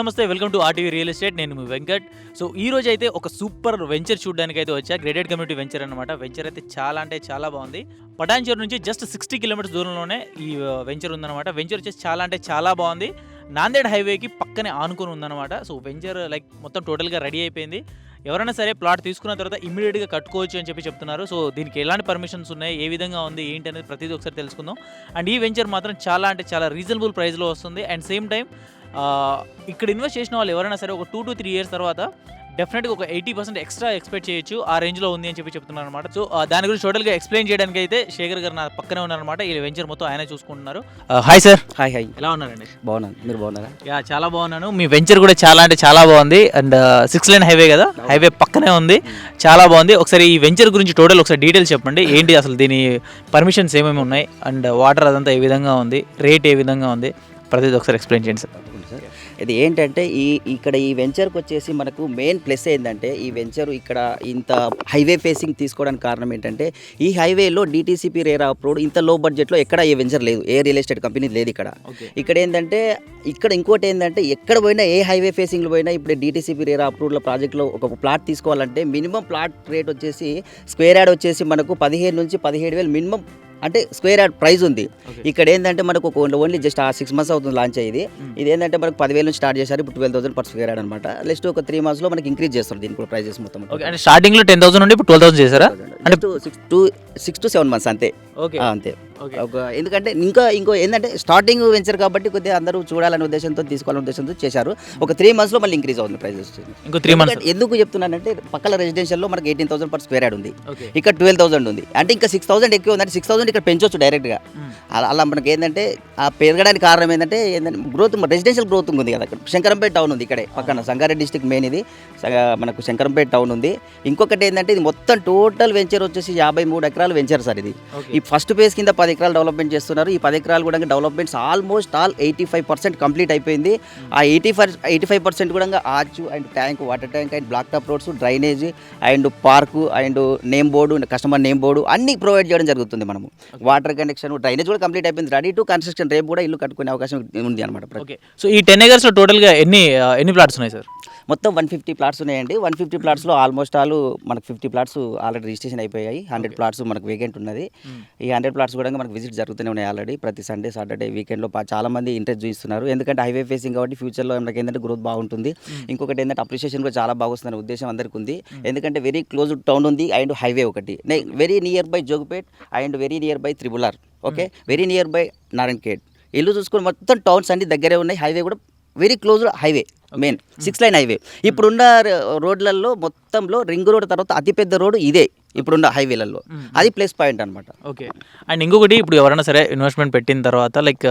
నమస్తే welcome to RTV real estate. నేను మీ వెంకట్. సో ఈ రోజు అయితే ఒక సూపర్ వెంచర్ చూడడానికి అయితే వచ్చా. గ్రేడెడ్ కమ్యూనిటీ వెంచర్ అనమాట వెంచర్ అయితే చాలా అంటే చాలా బాగుంది. పటాన్చేరు నుంచి జస్ట్ సిక్స్టీ కిలోమీటర్స్ దూరంలోనే ఈ వెంచర్ ఉందన్నమాట. వెంచర్ వచ్చేసి చాలా అంటే చాలా బాగుంది. నాందేడ్ హైవేకి పక్కనే ఆనుకొని ఉందన్నమాట. సో వెంచర్ లైక్ మొత్తం టోటల్గా రెడీ అయిపోయింది. ఎవరైనా సరే ప్లాట్ తీసుకున్న తర్వాత ఇమీడియట్గా కట్టుకోవచ్చు అని చెప్పి చెప్తున్నారు. సో దీనికి ఎలాంటి పర్మిషన్స్ ఉన్నాయి? ఏ విధంగా ఉంది? ఏంటి అనేది ప్రతిదీ ఒకసారి తెలుసుకుందాం. అండ్ ఈ వెంచర్ మాత్రం చాలా అంటే చాలా రీజనబుల్ ప్రైస్లో వస్తుంది. అండ్ సేమ్ టైం ఇక్కడ ఇన్వెస్ట్ చేసిన వాళ్ళు ఎవరైనా సరే ఒక టూ టు త్రీ ఇయర్స్ తర్వాత డెఫినెట్గా ఒక ఎయిటీ పర్సెంట్ ఎక్స్ట్రా ఎక్స్పెక్ట్ చేయొచ్చు ఆ రేంజ్లో ఉంది అని చెప్పి చెప్తున్నారు అనమాట సో దాని గురించి టోటల్గా ఎక్స్ప్లెయిన్ చేయడానికి అయితే శేఖర్ గారు నా పక్కనే ఉన్నారనమాట ఈ వెంచర్ మొత్తం ఆయనే చూసుకుంటున్నారు. హాయ్ సార్ హాయ్ హాయ్ ఎలా ఉన్నారండి బాగున్నాను. మీరు బాగున్నారా? యా చాలా బాగున్నాను. మీ వెంచర్ కూడా చాలా అంటే చాలా బాగుంది. అండ్ సిక్స్ లైన్ హైవే కదా? హైవే పక్కనే ఉంది. చాలా బాగుంది. ఒకసారి ఈ వెంచర్ గురించి టోటల్ ఒకసారి డీటెయిల్స్ చెప్పండి. ఏంటి అసలు దీని పర్మిషన్స్ ఏమేమి ఉన్నాయి? అండ్ వాటర్ అదంతా ఏ విధంగా ఉంది? రేట్ ఏ విధంగా ఉంది? ప్రతిదీ ఒకసారి ఎక్స్ప్లెయిన్ చేయండి సార్ సార్. ఇది ఏంటంటే ఈ ఇక్కడ ఈ వెంచర్కి వచ్చేసి మనకు మెయిన్ ప్లస్ ఏంటంటే ఈ వెంచర్ ఇక్కడ ఇంత హైవే ఫేసింగ్ తీసుకోవడానికి కారణం ఏంటంటే ఈ హైవేలో డిటీసీపీ రేరా అప్రూవ్డ్ ఇంత లో బడ్జెట్లో ఎక్కడ ఏ వెంచర్ లేదు ఏ రియల్ ఎస్టేట్ కంపెనీ లేదు ఇక్కడ. ఇక్కడ ఏంటంటే ఇక్కడ ఇంకోటి ఏంటంటే ఎక్కడ పోయినా ఏ హైవే ఫేసింగ్లో పోయినా ఇప్పుడు డిటీసీపీ రేరా అప్రూవ్డ్ల ప్రాజెక్ట్లో ఒక ప్లాట్ తీసుకోవాలంటే మినిమం ప్లాట్ రేట్ వచ్చేసి స్క్వేర్ యార్డ్ వచ్చేసి మనకు పదిహేను నుంచి పదిహేడు వేలు మినిమం అంటే స్క్వేర్ యార్డ్ ప్రైస్ ఉంది. ఇక్కడ ఏంటంటే మనకు ఒక ఓన్లీ జస్ట్ ఆ సిక్స్ మంత్స్ అవుతుంది లాంచ్ అయ్యింది. ఇది ఏంటంటే మనకు పదివేల నుంచి స్టార్ట్ చేశారు ఇప్పుడు twelve thousand per square yard అనమాట నెక్స్ట్ ఒక త్రీ మంత్స్లో మనకి ఇంక్రీజ్ చేస్తారు దీనికి కూడా ప్రైజెస్ మొత్తం అంటే స్టార్టింగ్లో టెన్ థౌసండ్ నుండి ఇప్పుడు ట్వెల్వ్ థౌసండ్ చేశారా? అంటే six to six to seven months అంతే. ఓకే. అంతే. ఒక ఎందుకంటే ఇంకా ఇంకో ఏంటంటే స్టార్టింగ్ వెంచర్ కాబట్టి కొద్దిగా అందరూ చూడాలనే ఉద్దేశంతో తీసుకోవాలనే ఉద్దేశంతో చేశారు. ఒక త్రీ మంత్స్లో మళ్ళీ ఇంక్రీజ్ అవుతుంది ప్రైజెస్ ఇంకో త్రీ మంత్స్ ఎందుకు చెప్తున్నానంటే పక్కల రెసిడెన్షియల్లో మనకి eighteen thousand per square yard ఉంది. ఇక్కడ ట్వెల్వ్ థౌసండ్ ఉంది. అంటే ఇంకా సిక్స్ థౌసండ్ ఎక్కువ ఉంది అంటే సిక్స్ థౌసండ్ ఇక్కడ పెంచొచ్చు డైరెక్ట్గా అలా అలా మనకి ఏంటంటే ఆ పెరగడానికి కారణం ఏంటంటే ఏంటంటే గ్రోత్ రెసిడెన్షియల్ గ్రోత్ ఉంది కదా అక్కడ. శంకరంపేట టౌన్ ఉంది ఇక్కడే పక్కన సంగారెడ్డి డిస్టిక్ మెయిన్ ఇది. మనకు శంకరంపేట టౌన్ ఉంది. ఇంకొకటి ఏంటంటే ఇది మొత్తం టోటల్ వెంచర్ వచ్చేసి యాభై మూడు ఎకరాలు వెంచర్ సార్ ఇది. ఈ ఫస్ట్ ఫేజ్ కింద పది ఎకరాలు డెవలప్మెంట్ చేస్తున్నారు. ఈ పది ఎకరాలు కూడా developments almost all eighty five percent complete అయిపోయింది. ఆ eighty five eighty five percent కూడా arch and tank water tank and block top roads drainage and park and name board customer name board అన్ని provide చేయడం జరుగుతుంది మనము. Water connection drainage కూడా complete అయిపోయింది. Ready to construction రేపు కూడా ఇల్లు కట్టుకునే అవకాశం ఉంది అనమాట ఓకే. సో ఈ టెన్ ఎకర్స్లో టోటల్గా ఎన్ని ఎన్ని ప్లాట్స్ ఉన్నాయి సార్? మొత్తం వన్ ఫిఫ్టీ ప్లాట్స్ ఉన్నాయండి. వన్ ఫిఫ్టీ ప్లాట్స్లో ఆల్మోస్ట్ ఆల్ మనకు ఫిఫ్టీ ప్లాట్స్ ఆల్రెడీ రిజిస్ట్రేషన్ అయిపోయాయి. హండ్రెడ్ ప్లాట్స్ మనకు వేకెంట్ ఉన్నది. ఈ హండ్రెడ్ ప్లాట్స్ కూడా మనకు విజిట్ జరుగుతూనే ఉన్నాయి ఆల్రెడీ ప్రతి సండే సాటర్డే వీకెండ్లో చాలా మంది ఇంట్రెస్ట్ చూపిస్తున్నారు. ఎందుకంటే హైవే ఫేసింగ్ కాబట్టి ఫ్యూచర్లో మనకి ఏంటంటే గ్రోత్ బాగుంటుంది. ఇంకొకటి ఏంటంటే అప్రిషియేషన్ కూడా చాలా బాగుంది ఉద్దేశం అందరికీ ఉంది. ఎందుకంటే వెరీ క్లోజ్ టౌన్ ఉంది అండ్ హైవే ఒకటి. Very near by Jogipet and very near by triple R okay very near by Narayankhed ఇల్లు చూసుకుని మొత్తం టౌన్స్ అన్ని దగ్గరే ఉన్నాయి. హైవే కూడా very close highway main six line highway ఇప్పుడున్న రోడ్లలో మొత్తంలో రింగ్ రోడ్ తర్వాత అతిపెద్ద రోడ్ ఇదే. ఇప్పుడున్న హైవేలలో. అది ప్లస్ పాయింట్ అనమాట ఓకే. అండ్ ఇంకొకటి ఇప్పుడు ఎవరైనా సరే ఇన్వెస్ట్మెంట్ పెట్టిన తర్వాత లైక్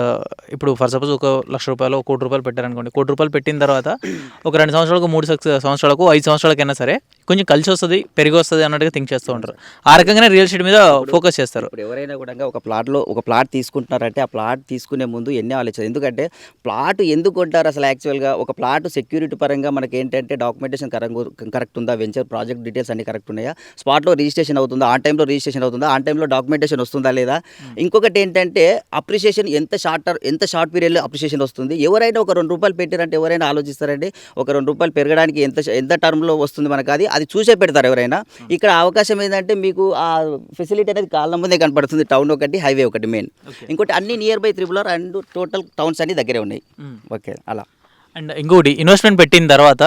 ఇప్పుడు ఫర్ సపోజ్ ఒక లక్ష రూపాయలు ఒక కోటి రూపాయలు పెట్టారనుకోండి కోటి రూపాయలు పెట్టిన తర్వాత ఒక రెండు సంవత్సరాలకు మూడు సంవత్సరాలకు ఐదు సంవత్సరాలకైనా సరే కొంచెం కలిసి వస్తుంది పెరిగి వస్తుంది అన్నట్టుగా థింక్ చేస్తూ ఉంటారు. ఆ రకంగానే రియల్ ఎస్టేట్ మీద ఫోకస్ చేస్తారు. ఇప్పుడు ఎవరైనా కూడా ఒక ప్లాట్లో ఒక ప్లాట్ తీసుకుంటున్నారంటే ఆ ప్లాట్ తీసుకునే ముందు ఎన్ని ఆలోచన ఎందుకంటే ప్లాట్ ఎందుకు కొంటారు అసలు యాక్చువల్గా ఒక ప్లాట్ సెక్యూరిటీ పరంగా మనకి ఏంటంటే డాక్యుమెంటేషన్ కరెక్ట్ ఉందా? వెంచర్ ప్రాజెక్ట్ డీటెయిల్స్ అన్ని కరెక్ట్ ఉన్నాయా? స్పాట్లో రిజిస్ట్రేషన్ అవుతుందా? ఆన్ టైంలో రిజిస్ట్రేషన్ అవుతుందా? ఆన్ టైంలో డాక్యుమెంటేషన్ వస్తుందా లేదా? ఇంకొకటి ఏంటంటే అప్రిషియేషన్ ఎంత షార్ట్ ఎంత షార్ట్ పీరియడ్లో అప్రిషియేషన్ వస్తుంది? ఎవరైనా ఒక రెండు రూపాయలు పెట్టారంటే ఎవరైనా ఆలోచిస్తారండి? ఒక రెండు రూపాయలు పెరగడానికి ఎంత ఎంత టర్మ్లో వస్తుంది మనకు? అది అది చూసే పెడతారు ఎవరైనా. ఇక్కడ అవకాశం ఏంటంటే మీకు ఆ ఫెసిలిటీ అనేది కాళ్ళ ముందే కనపడుతుంది. టౌన్ ఒకటి హైవే ఒకటి మెయిన్. ఇంకోటి అన్ని నియర్ బై త్రిబులర్ అండ్ టోటల్ టౌన్స్ అన్ని దగ్గరే ఉన్నాయి. ఓకే అలా. అండ్ ఇంకోటి ఇన్వెస్ట్మెంట్ పెట్టిన తర్వాత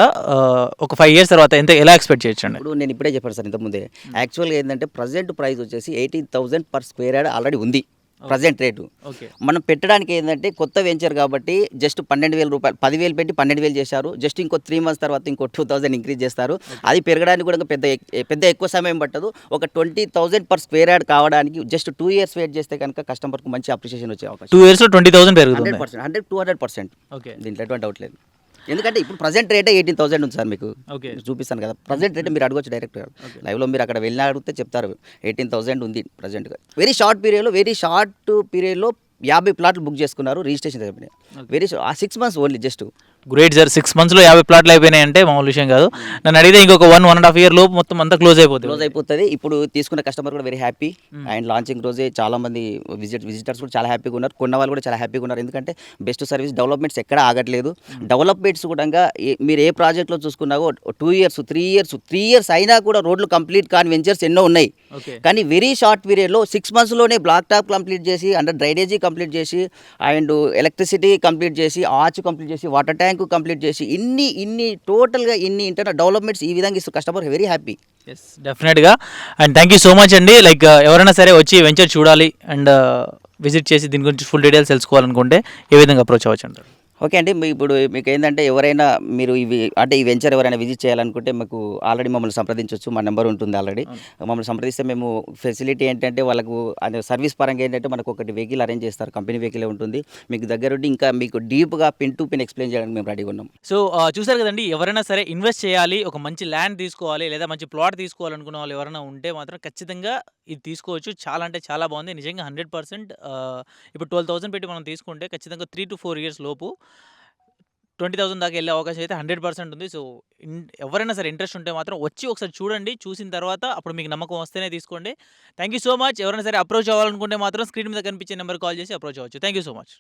ఒక ఫైవ్ ఇయర్స్ తర్వాత ఎంత ఎలా ఎక్స్పెక్ట్ చేయొచ్చు ఇప్పుడు నేను ఇప్పుడే చెప్పాను సార్ ఇంతకుముందే యాక్చువల్గా ఏంటంటే ప్రజెంట్ ప్రైస్ వచ్చేసి eighteen thousand per square yard already ఉంది. Present rate. ఓకే. మనం పెట్టడానికి ఏంటంటే కొత్త వెంచర్ కాబట్టి జస్ట్ పన్నెండు వేల రూపాయలు పదివేలు పెట్టి పన్నెండు వేలు చేశారు. జస్ట్ ఇంకో త్రీ మంత్స్ తర్వాత ఇంకో టూ థౌసండ్ ఇంక్రీజ్ చేస్తారు. అది పెరగడానికి కూడా పెద్ద పెద్ద ఎక్కువ సమయం పట్టదు. ఒక twenty thousand per square yard కావడానికి జస్ట్ టూ ఇయర్స్ వెయిట్ చేస్తే కనుక కస్టమర్కు మంచి అప్రిషియేషన్ వచ్చే అవకాశం. టూ ఇయర్స్లో ట్వంటీ థౌసండ్ పెరుగుతుంది. Hundred percent hundred two hundred percent. Okay. దీంట్లో ఎటువంటి డౌట్ లేదు. ఎందుకంటే ఇప్పుడు ప్రజెంట్ రేటే ఎయిటీన్ థౌసండ్ ఉంది సార్ మీకు. చూపిస్తాను కదా. ప్రజెంట్ రేట్ మీరు అడగొచ్చు డైరెక్ట్గా లైవ్లో మీరు అక్కడ వెళ్ళినా అడిగితే చెప్తారు. ఎయిటీన్ థౌసండ్ ఉంది ప్రజెంట్గా వెరీ షార్ట్ పీరియడ్లో వెరీ షార్ట్ పీరియడ్లో యాభై ప్లాట్లు బుక్ చేసుకున్నారు రిజిస్ట్రేషన్ వెరీ ఆ six months only just great sir six మంత్స్లో యాభై ప్లాట్లు అయిపోయినాయి అంటే మామూలు విషయం కాదు. నన్ను అడిగితే ఇంకొక one one and half year లోపు మొత్తం అంతా క్లోజ్ అయిపోతుంది. క్లోజ్ అయిపోతుంది. ఇప్పుడు తీసుకున్న కస్టమర్ కూడా వెరీ హ్యాపీ అండ్ లాంచింగ్ రోజే చాలా మంది విజిట్ విజిటర్స్ కూడా చాలా హ్యాపీగా ఉన్నారు. కొన్న వాళ్ళు కూడా చాలా హ్యాపీగా ఉన్నారు. ఎందుకంటే బెస్ట్ సర్వీస్ డెవలప్మెంట్స్ ఎక్కడ ఆగట్లేదు. డెవలప్మెంట్స్ కూడా ఏ- మీరు ఏ ప్రాజెక్ట్లో చూసుకున్నావో two years three years three years అయినా కూడా రోడ్లు కంప్లీట్ కాని వెంచర్స్ ఎన్నో ఉన్నాయి. కానీ వెరీ షార్ట్ పీరియడ్లో సిక్స్ మంత్స్లోనే బ్లాక్ టాప్ కంప్లీట్ చేసి అండర్ డ్రైనేజీ కంప్లీట్ చేసి అండ్ ఎలక్ట్రిసిటీ కంప్లీట్ చేసి ఆర్చ్ కంప్లీట్ చేసి వాటర్ ట్యాంక్ కంప్లీట్ చేసి ఇన్ని ఇన్ని టోటల్గా ఇన్ని ఇంటర్నల్ డెవలప్మెంట్స్ ఈ విధంగా ఇస్తూ కస్టమర్ వెరీ హ్యాపీ ఎస్ డెఫినెట్గా and thank you so much అండి. లైక్ uh, ఎవరైనా సరే వచ్చి వెంచర్ చూడాలి అండ్ విజిట్ uh, చేసి దీని గురించి ఫుల్ డీటెయిల్స్ తెలుసుకోవాలనుకుంటే ఏ విధంగా అప్రోచ్ అవ్వచ్చు అంటారు? ఓకే అండి. మీ ఇప్పుడు మీకు ఏంటంటే ఎవరైనా మీరు ఇవి అంటే ఈ వెంచర్ ఎవరైనా విజిట్ చేయాలనుకుంటే మాకు ఆల్రెడీ మమ్మల్ని సంప్రదించవచ్చు మా నెంబర్ ఉంటుంది ఆల్రెడీ. మమ్మల్ని సంప్రదిస్తే మేము ఫెసిలిటీ ఏంటంటే వాళ్ళకు అదే సర్వీస్ పరంగా ఏంటంటే మనకు ఒకటి వెహికల్ అరేంజ్ చేస్తారు. కంపెనీ వెహికల్ ఉంటుంది. మీకు దగ్గరుండి ఇంకా మీకు డీప్గా పిన్ టు పిన్ ఎక్స్ప్లెయిన్ చేయడానికి మేము రెడీగా ఉన్నాం. సో చూసారు కదండి. ఎవరైనా సరే ఇన్వెస్ట్ చేయాలి. ఒక మంచి ల్యాండ్ తీసుకోవాలి లేదా మంచి ప్లాట్ తీసుకోవాలనుకున్న వాళ్ళు ఎవరైనా ఉంటే మాత్రం ఖచ్చితంగా ఇది తీసుకోవచ్చు. చాలా అంటే చాలా బాగుంది. నిజంగా హండ్రెడ్ పర్సెంట్ ఇప్పుడు ట్వెల్వ్ థౌసండ్ పెట్టి మనం తీసుకుంటే ఖచ్చితంగా త్రీ టు ఫోర్ ఇయర్స్ లోపు ట్వంటీ థౌసండ్ దాకా వెళ్ళే అవకాశం అయితే హండ్రెడ్ పర్సెంట్ ఉంది. సో ఎవరైనా సరే ఇంట్రెస్ట్ ఉంటే మాత్రం వచ్చి ఒకసారి చూడండి. చూసిన తర్వాత అప్పుడు మీకు నమ్మకం వస్తేనే తీసుకోండి. Thank you so much. ఎవరైనా సరే అప్రోచ్ అవ్వాలనుకుంటే మాత్రం స్క్రీన్ మీద కనిపించే నెంబర్ కాల్ చేసి అప్రోచ్ అవ్వచ్చు. Thank you so much.